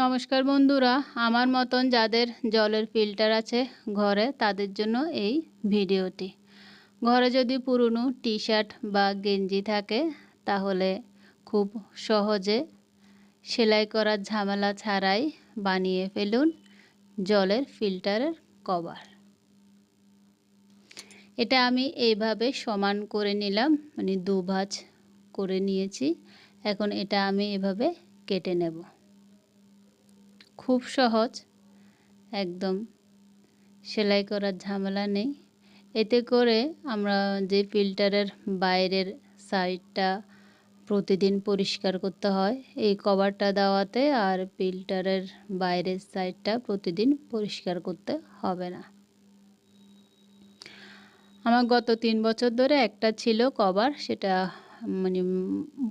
নমস্কার বন্ধুরা, আমার মতন যাদের জলের ফিল্টার আছে ঘরে, তাদের জন্য এই ভিডিওটি। ঘরে যদি পুরনো টি শার্ট বা গেঞ্জি থাকে, তাহলে খুব সহজে সেলাই করার ঝামেলা ছাড়াই বানিয়ে ফেলুন জলের ফিল্টারের কভার এটা আমি এইভাবে সমান করে নিলাম মানে দুভাজ করে নিয়েছি। এখন এটা আমি এভাবে কেটে নেব। খুব সহজ। একদম। সেলাই করার ঝামেলা নেই। এতে করে আমরা যে ফিল্টারের বাইরের সাইডটা প্রতিদিন পরিষ্কার করতে হয়, এই কভারটা দেওয়াতে আর ফিল্টারের বাইরের সাইডটা প্রতিদিন পরিষ্কার করতে হবে না। আমার গত তিন বছর ধরে একটা ছিল কভার, সেটা মানে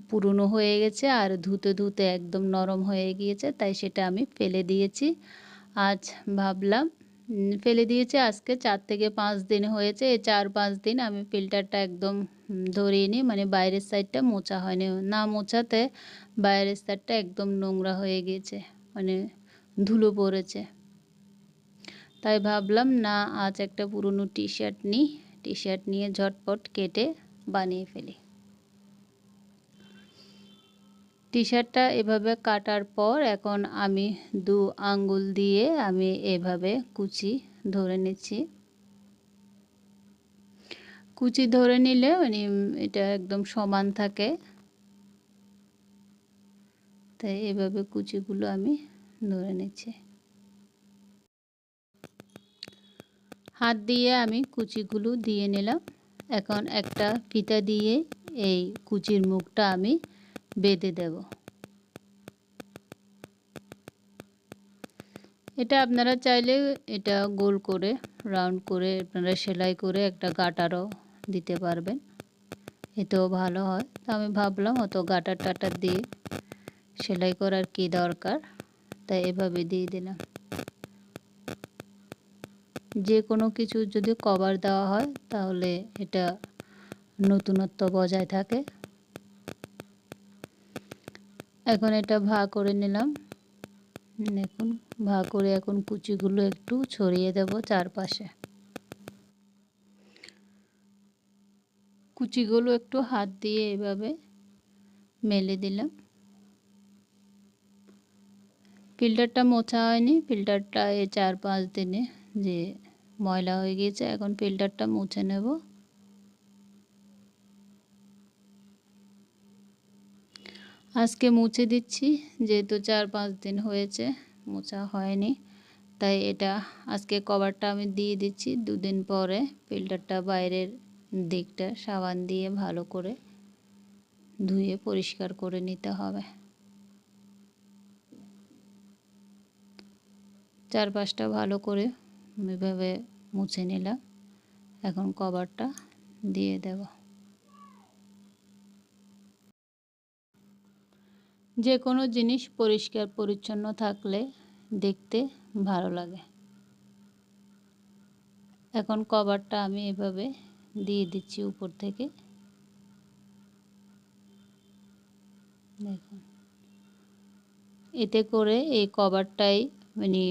পুরনো হয়ে গেছে আর ধুতে ধুতে একদম নরম হয়ে গিয়েছে, তাই সেটা আমি ফেলে দিয়েছি। আজ ভাবলাম ফেলে দিয়েছি আজকে চার থেকে পাঁচ দিন হয়েছে, এই চার পাঁচ দিন আমি ফিল্টারটা একদম ধরিয়ে নিই মানে বাইরের সাইডটা মোছা হয়নি। না মোছাতে বাইরের সাইডটা একদম নোংরা হয়ে গিয়েছে মানে ধুলো পড়েছে। তাই ভাবলাম, না আজ একটা পুরনো টি শার্ট নিই টি শার্ট নিয়ে ঝটপট কেটে বানিয়ে ফেলি। টি শার্টটা এভাবে কাটার পর এখন আমি দু আঙ্গুল দিয়ে আমি এভাবে কুচি ধরে নিচ্ছি। কুচি ধরে নিলে মানে এটা একদম সমান থাকে। তাই এভাবে কুচিগুলো আমি ধরে নিচ্ছি। হাত দিয়ে আমি কুচিগুলো দিয়ে নিলাম। এখন একটা ফিতা দিয়ে এই কুচির মুখটা আমি বেঁধে দেব। এটা আপনারা চাইলে এটা গোল করে, রাউন্ড করে, আপনারা সেলাই করে একটা গাটারও দিতে পারবেন। এতেও ভালো হয়। তো আমি ভাবলাম অত গাটার টাটার দিয়ে সেলাই করার কি দরকার? তাই এভাবে দিয়ে দিলাম। যে কোনো কিছু যদি কভার দেওয়া হয়, তাহলে এটা নতুনত্ব বজায় থাকে। এখন এটা ভা করে নিলাম। দেখুন ভা করে এখন কুচিগুলো একটু ছড়িয়ে দেব চারপাশে। কুচিগুলো একটু হাত দিয়ে এভাবে মেলে দিলাম। ফিল্টারটা মোছা হয়নি, ফিল্টারটা এই চার পাঁচ দিনে যে ময়লা হয়ে গিয়েছে, এখন ফিল্টারটা মুছে নেব। আজকে মুছে দিচ্ছি, যেহেতু চার পাঁচ দিন হয়েছে, মোছা হয়নি। তাই এটা আজকে কভারটা আমি দিয়ে দিচ্ছি দুদিন পরে, ফিল্টারটা বাইরের দিকটা সাবান দিয়ে ভালো করে ধুয়ে পরিষ্কার করে নিতে হবে। চারপাশটা ভালো করে এভাবে মুছে নিলাম। এখন কভারটা দিয়ে দেব। যে কোনো জিনিস পরিষ্কার, পরিচ্ছন্ন থাকলে দেখতে ভালো লাগে। এখন কভারটা আমি এভাবে দিয়ে দিচ্ছি উপর থেকে। দেখুন। এতে করে এই কভারটাই মানে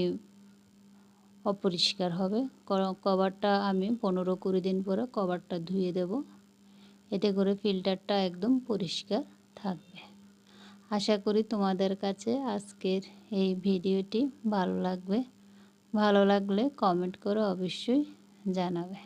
অপরিষ্কার হবে। কভারটা আমি পনেরো কুড়ি দিন পরে কভারটা ধুয়ে দেব। এতে করে ফিল্টারটা একদম পরিষ্কার থাকবে। আশা করি তোমাদের কাছে আজকের এই ভিডিওটি ভালো লাগবে। ভালো লাগলে কমেন্ট করে অবশ্যই জানাবে।